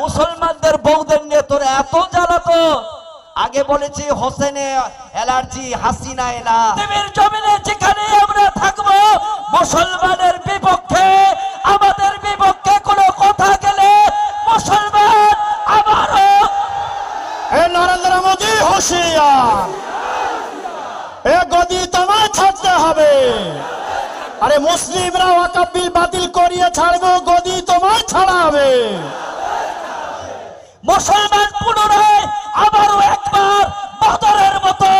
মুসলমানদের বউদের নিয়ে তোর এত জ্বালাতো আগে বলেছি হোসেনে অ্যালার্জি হাসিনা এলা। পৃথিবীর জমিনে যেখানে আমরা থাকব মুসলমানের বিপক্ষে আমাদের বিপক্ষে কোনো কথা গেলে মুসলমান আবারও এ নরেন্দ্র মোদী হুঁশিয়ার। এ গদি তোমায় ছাড়তে হবে। আরে মুসলিমরা ওয়াকাব বাতিল করিয়ে ছাড়বো গদি তোমায় ছাড়া হবে। মুসলমান পুনরায় আবারও একবার বদরের মতো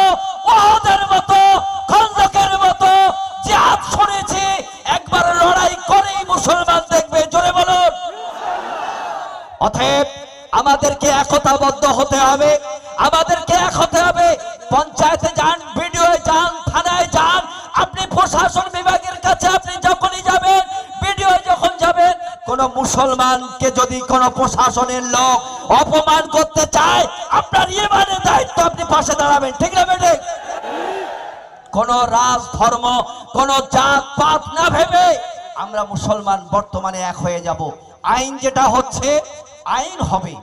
ওয়াদের মতো, খন্দকের মতো জিহাদ শুনেছি। একবার লড়াই করেই মুসলমান দেখবে। জোরে বলুন। অতএব আমাদেরকে একতাবদ্ধ হতে হবে। আমাদেরকে এক হতে হবে। পঞ্চায়েতে যান ভিডিও যান, থানায় যান। আপনি প্রশাসন বিভাগের কাছে আপনি যখনই যাবেন ভিডিও যখন যাবেন, কোন মুসলমানকে যদি কোন প্রশাসনের লোক অপমান করতে চায়, আপনার ইমানের দায়িত্ব আপনি পাশে দাঁড়াবেন, ঠিক না বেটে কোন রাজ, ধর্ম, কোন জাত পাত না ভেবে আমরা মুসলমান বর্তমানে এক হয়ে যাব। আইন যেটা হচ্ছে, আইন হবে।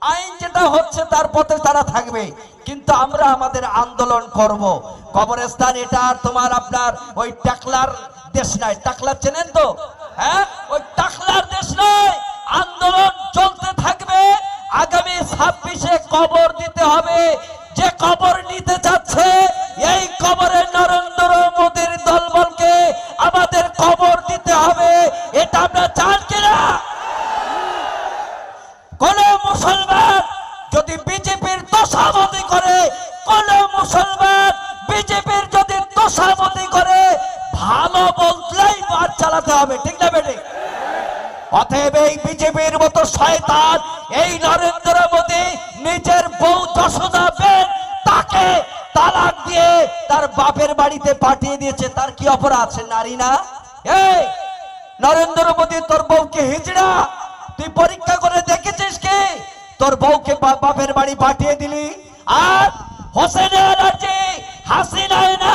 আইন যেটা হচ্ছে, তার পথে তারা থাকবে। কিন্তু আমরা আমাদের আন্দোলন করব। কবরস্থান এটা আর তোমার আপনার ওই টাকলার দেশ নয় টাকলার চেনেন তো? হ্যাঁ? ওই টাকলার দেশ নয়। দিতে হবে যে কবর নিতে চাচ্ছে এই কবরে নরেন্দ্র মোদীর দলবলকে আমাদের কবর দিতে হবে, এটা আমরা চান কিনা? কোন মুসলমান যদি বিজেপির তোষামতি করে, কোন মুসলমান বিজেপির যদি তোষামতি করে, ভালো বললেই মার চালাতে হবে, ঠিক না বেটে অতএব এই বিজেপির মতো শয়তান, এই নরেন্দ্র মোদী নিজের বউ যশোদা বেন তাকে তালাক দিয়ে তার বাপের বাড়িতে পাঠিয়ে দিয়েছে। তার কি অপরাধ? আছে নারী না? এই, নরেন্দ্র মোদী, তোর বউকে হিজড়া। তুই পরীক্ষা করে দেখেছিস কি? তোর বউকে বাপের বাড়ি পাঠিয়ে দিলি। আর হোসেন হাসিনায় না।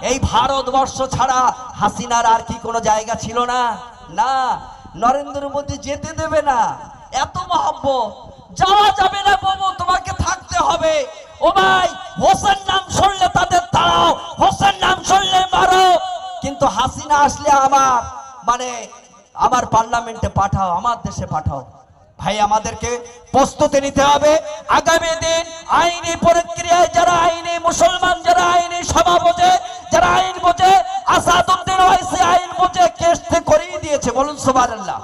এই ভারতবর্ষ ছাড়া হাসিনার আর কি কোনো জায়গা ছিল না? না, নরেন্দ্র মোদী যেতে দেবে না। এত মহব্বত। যাওয়া যাবে না হবে। ও ভাই, হোসেন নাম শুনলে তাদের তাড়াও, হোসেন নাম শুনলে মারো। কিন্তু হাসিনা আসলে আমার মানে আমার পার্লামেন্টে পাঠাও, আমার দেশে পাঠাও। ভাই, আমাদেরকে প্রস্তুতি নিতে হবে। আগামী দিন আইনি প্রক্রিয়ায় যারা আইনি মুসলমান, যারা আইনি সভা বোঝে, যারা আইন বোঝে, আসাদুদ্দিন আইন বোঝে, কেস করিয়ে দিয়েছে, বলুন সুবহানাল্লাহ।